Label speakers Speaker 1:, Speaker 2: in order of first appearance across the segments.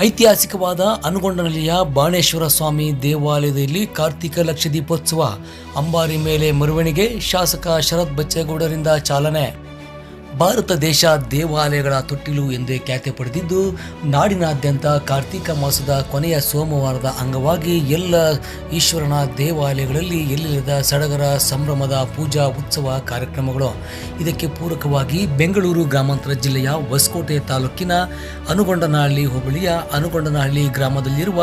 Speaker 1: ಐತಿಹಾಸಿಕವಾದ ಅನುಗೊಂಡನಲ್ಲಿಯ ಬಾಣೇಶ್ವರ ಸ್ವಾಮಿ ದೇವಾಲಯದಲ್ಲಿ ಕಾರ್ತಿಕ ಲಕ್ಷ ದೀಪೋತ್ಸವ ಅಂಬಾರಿ ಮೇಲೆ ಮೆರವಣಿಗೆ, ಶಾಸಕ ಶರತ್ ಬಚ್ಚೇಗೌಡರಿಂದ ಚಾಲನೆ. ಭಾರತ ದೇಶ ದೇವಾಲಯಗಳ ತೊಟ್ಟಿಲು ಎಂದೇ ಖ್ಯಾತಿ ಪಡೆದಿದ್ದು, ನಾಡಿನಾದ್ಯಂತ ಕಾರ್ತಿಕ ಮಾಸದ ಕೊನೆಯ ಸೋಮವಾರದ ಅಂಗವಾಗಿ ಎಲ್ಲ ಈಶ್ವರನ ದೇವಾಲಯಗಳಲ್ಲಿ ಎಲ್ಲಿಲ್ಲದ ಸಡಗರ, ಸಂಭ್ರಮದ ಪೂಜಾ ಉತ್ಸವ ಕಾರ್ಯಕ್ರಮಗಳು. ಇದಕ್ಕೆ ಪೂರಕವಾಗಿ ಬೆಂಗಳೂರು ಗ್ರಾಮಾಂತರ ಜಿಲ್ಲೆಯ ಹೊಸಕೋಟೆ ತಾಲೂಕಿನ ಅನುಗೊಂಡನಹಳ್ಳಿ ಹೋಬಳಿಯ ಅನುಗೊಂಡನಹಳ್ಳಿ ಗ್ರಾಮದಲ್ಲಿರುವ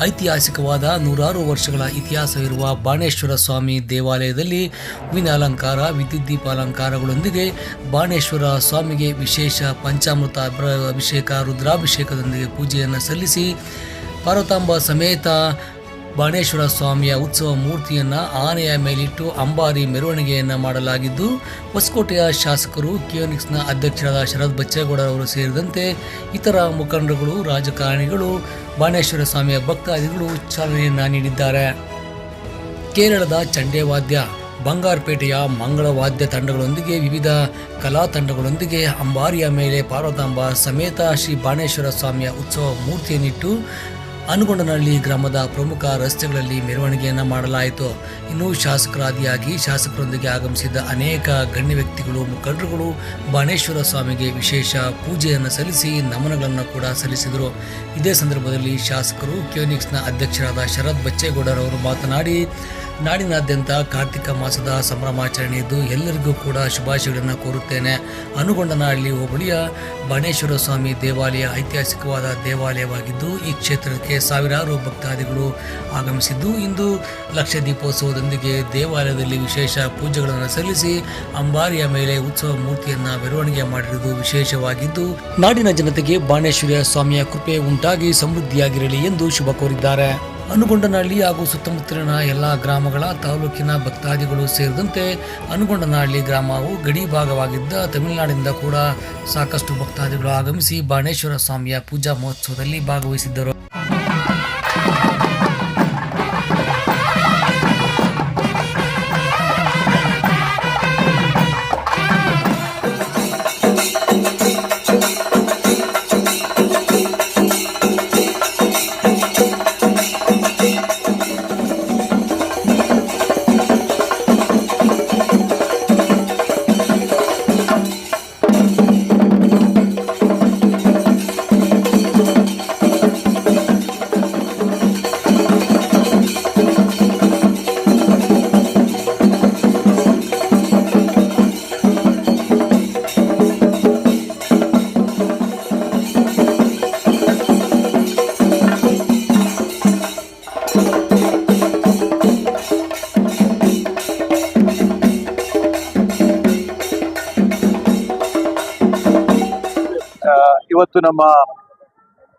Speaker 1: ಐತಿಹಾಸಿಕವಾದ ನೂರಾರು ವರ್ಷಗಳ ಇತಿಹಾಸವಿರುವ ಬಾಣೇಶ್ವರ ಸ್ವಾಮಿ ದೇವಾಲಯದಲ್ಲಿ ಹೂವಿನ ಅಲಂಕಾರ, ವಿದ್ಯುತ್ ದೀಪಾಲಂಕಾರಗಳೊಂದಿಗೆ ಸ್ವಾಮಿಗೆ ವಿಶೇಷ ಪಂಚಾಮೃತ ಅಭಿಷೇಕ, ರುದ್ರಾಭಿಷೇಕದೊಂದಿಗೆ ಪೂಜೆಯನ್ನು ಸಲ್ಲಿಸಿ ಪಾರ್ವತಾಂಬ ಸಮೇತ ಬಾಣೇಶ್ವರ ಸ್ವಾಮಿಯ ಉತ್ಸವ ಮೂರ್ತಿಯನ್ನು ಆನೆಯ ಮೇಲಿಟ್ಟು ಅಂಬಾರಿ ಮೆರವಣಿಗೆಯನ್ನು ಮಾಡಲಾಗಿದ್ದು, ಹೊಸಕೋಟೆಯ ಶಾಸಕರು, ಕಿಯೋನಿಕ್ಸ್ನ ಅಧ್ಯಕ್ಷರಾದ ಶರತ್ ಬಚ್ಚೇಗೌಡರವರು ಸೇರಿದಂತೆ ಇತರ ಮುಖಂಡರುಗಳು, ರಾಜಕಾರಣಿಗಳು, ಬಾಣೇಶ್ವರ ಸ್ವಾಮಿಯ ಭಕ್ತಾದಿಗಳು ಚಾಲನೆಯನ್ನು ನೀಡಿದ್ದಾರೆ. ಕೇರಳದ ಚಂಡೇವಾದ್ಯ ಬಂಗಾರಪೇಟೆಯ ಮಂಗಳವಾದ್ಯ ತಂಡಗಳೊಂದಿಗೆ ವಿವಿಧ ಕಲಾ ತಂಡಗಳೊಂದಿಗೆ ಅಂಬಾರಿಯ ಮೇಲೆ ಪಾರ್ವತಾಂಬ ಸಮೇತ ಶ್ರೀ ಬಾಣೇಶ್ವರ ಸ್ವಾಮಿಯ ಉತ್ಸವ ಮೂರ್ತಿಯನ್ನಿಟ್ಟು ಅನುಗೊಂಡನಹಳ್ಳಿ ಗ್ರಾಮದ ಪ್ರಮುಖ ರಸ್ತೆಗಳಲ್ಲಿ ಮೆರವಣಿಗೆಯನ್ನು ಮಾಡಲಾಯಿತು. ಇನ್ನು ಶಾಸಕರಾದಿಯಾಗಿ ಶಾಸಕರೊಂದಿಗೆ ಆಗಮಿಸಿದ್ದ ಅನೇಕ ಗಣ್ಯ ವ್ಯಕ್ತಿಗಳು, ಮುಖಂಡರುಗಳು ಬಾಣೇಶ್ವರ ಸ್ವಾಮಿಗೆ ವಿಶೇಷ ಪೂಜೆಯನ್ನು ಸಲ್ಲಿಸಿ ನಮನಗಳನ್ನು ಕೂಡ ಸಲ್ಲಿಸಿದರು. ಇದೇ ಸಂದರ್ಭದಲ್ಲಿ ಶಾಸಕರು ಕ್ಯೂನಿಕ್ಸ್ನ ಅಧ್ಯಕ್ಷರಾದ ಶರತ್ ಬಚ್ಚೇಗೌಡರವರು ಮಾತನಾಡಿ ನಾಡಿನಾದ್ಯಂತ ಕಾರ್ತಿಕ ಮಾಸದ ಸಂಭ್ರಮಾಚರಣೆ ಇದ್ದು ಎಲ್ಲರಿಗೂ ಕೂಡ ಶುಭಾಶಯಗಳನ್ನು ಕೋರುತ್ತೇನೆ. ಅನುಗೊಂಡನಹಳ್ಳಿ ಹೋಬಳಿಯ ಬಾಣೇಶ್ವರ ಸ್ವಾಮಿ ದೇವಾಲಯ ಐತಿಹಾಸಿಕವಾದ ದೇವಾಲಯವಾಗಿದ್ದು, ಈ ಕ್ಷೇತ್ರಕ್ಕೆ ಸಾವಿರಾರು ಭಕ್ತಾದಿಗಳು ಆಗಮಿಸಿದ್ದು, ಇಂದು ಲಕ್ಷ ದೀಪೋತ್ಸವದೊಂದಿಗೆ ದೇವಾಲಯದಲ್ಲಿ ವಿಶೇಷ ಪೂಜೆಗಳನ್ನು ಸಲ್ಲಿಸಿ ಅಂಬಾರಿಯ ಮೇಲೆ ಉತ್ಸವ ಮೂರ್ತಿಯನ್ನು ಮೆರವಣಿಗೆ ಮಾಡಿರುವುದು ವಿಶೇಷವಾಗಿದ್ದು, ನಾಡಿನ ಜನತೆಗೆ ಬಾಣೇಶ್ವರ ಸ್ವಾಮಿಯ ಕೃಪೆ ಉಂಟಾಗಿ ಸಮೃದ್ಧಿಯಾಗಿರಲಿ ಎಂದು ಶುಭ ಕೋರಿದ್ದಾರೆ. ಅನುಗೊಂಡನಹಳ್ಳಿ ಹಾಗೂ ಸುತ್ತಮುತ್ತಲಿನ ಎಲ್ಲ ಗ್ರಾಮಗಳ ತಾಲೂಕಿನ ಭಕ್ತಾದಿಗಳು ಸೇರಿದಂತೆ ಅನುಗೊಂಡನಹಳ್ಳಿ ಗ್ರಾಮವು ಗಡಿ ಭಾಗವಾಗಿದ್ದ ತಮಿಳುನಾಡಿನಿಂದ ಕೂಡ ಸಾಕಷ್ಟು ಭಕ್ತಾದಿಗಳು ಆಗಮಿಸಿ ಬಾಣೇಶ್ವರ ಸ್ವಾಮಿಯ ಪೂಜಾ ಮಹೋತ್ಸವದಲ್ಲಿ ಭಾಗವಹಿಸಿದ್ದರು.
Speaker 2: ಇವತ್ತು ನಮ್ಮ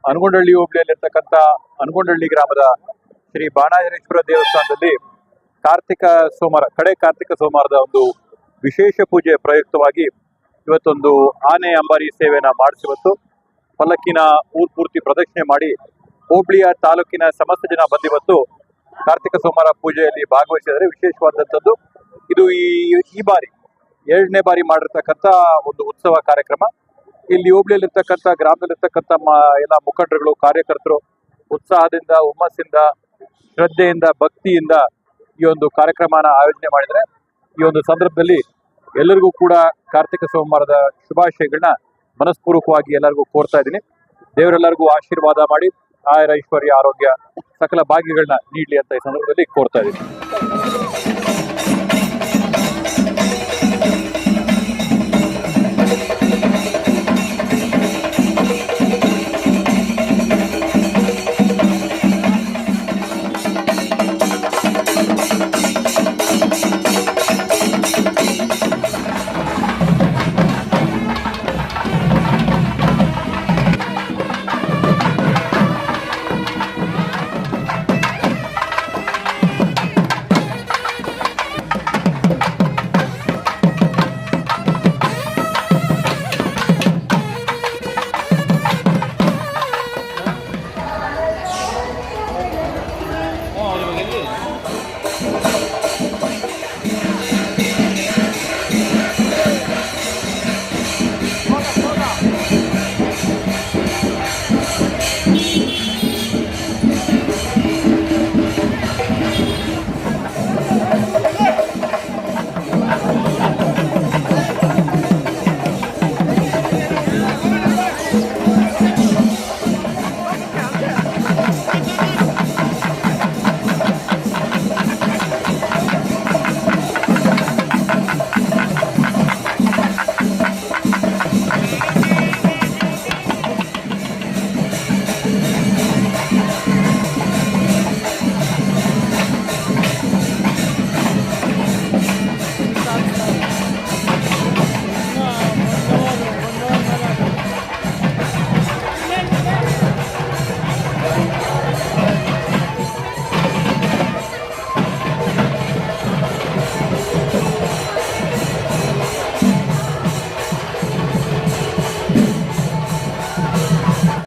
Speaker 2: ಅನಗೊಂಡಹಳ್ಳಿ ಹೋಬಳಿಯಲ್ಲಿರ್ತಕ್ಕಂಥ ಅನಗೊಂಡಹಳ್ಳಿ ಗ್ರಾಮದ ಶ್ರೀ ಬಾಣಾಜನೇಶ್ವರ ದೇವಸ್ಥಾನದಲ್ಲಿ ಕಾರ್ತಿಕ ಸೋಮವಾರ, ಕಡೆ ಕಾರ್ತಿಕ ಸೋಮವಾರದ ಒಂದು ವಿಶೇಷ ಪೂಜೆ ಪ್ರಯುಕ್ತವಾಗಿ ಇವತ್ತೊಂದು ಆನೆ ಅಂಬಾರಿ ಸೇವೆಯನ್ನು ಮಾಡಿಸಿವತ್ತು ಪಲ್ಲಕ್ಕಿನ ಊರ್ ಪೂರ್ತಿ ಪ್ರದಕ್ಷಿಣೆ ಮಾಡಿ ಹೋಬಳಿಯ ತಾಲೂಕಿನ ಸಮಸ್ತ ಜನ ಬಂದಿವತ್ತು ಕಾರ್ತಿಕ ಸೋಮವಾರ ಪೂಜೆಯಲ್ಲಿ ಭಾಗವಹಿಸಿದರೆ ವಿಶೇಷವಾದಂಥದ್ದು ಇದು ಈ ಈ ಬಾರಿ ಎರಡನೇ ಬಾರಿ ಮಾಡಿರ್ತಕ್ಕಂಥ ಒಂದು ಉತ್ಸವ ಕಾರ್ಯಕ್ರಮ. ಇಲ್ಲಿ ಹೋಬಳಿಯಲ್ಲಿರ್ತಕ್ಕಂಥ, ಗ್ರಾಮದಲ್ಲಿರ್ತಕ್ಕಂಥ ಎಲ್ಲ ಮುಖಂಡರುಗಳು, ಕಾರ್ಯಕರ್ತರು ಉತ್ಸಾಹದಿಂದ, ಹುಮ್ಮಸ್ಸಿಂದ, ಶ್ರದ್ಧೆಯಿಂದ, ಭಕ್ತಿಯಿಂದ ಈ ಒಂದು ಕಾರ್ಯಕ್ರಮನ ಆಯೋಜನೆ ಮಾಡಿದರೆ, ಈ ಒಂದು ಸಂದರ್ಭದಲ್ಲಿ ಎಲ್ಲರಿಗೂ ಕೂಡ ಕಾರ್ತಿಕ ಸೋಮವಾರದ ಶುಭಾಶಯಗಳನ್ನ ಮನಸ್ಪೂರ್ವಕವಾಗಿ ಎಲ್ಲರಿಗೂ ಕೋರ್ತಾ ಇದ್ದೀನಿ. ದೇವರೆಲ್ಲರಿಗೂ ಆಶೀರ್ವಾದ ಮಾಡಿ, ಆಯರ ಐಶ್ವರ್ಯ, ಆರೋಗ್ಯ, ಸಕಲ ಭಾಗ್ಯಗಳನ್ನ ನೀಡಲಿ ಅಂತ ಈ ಸಂದರ್ಭದಲ್ಲಿ ಕೋರ್ತಾ ಇದ್ದೀನಿ.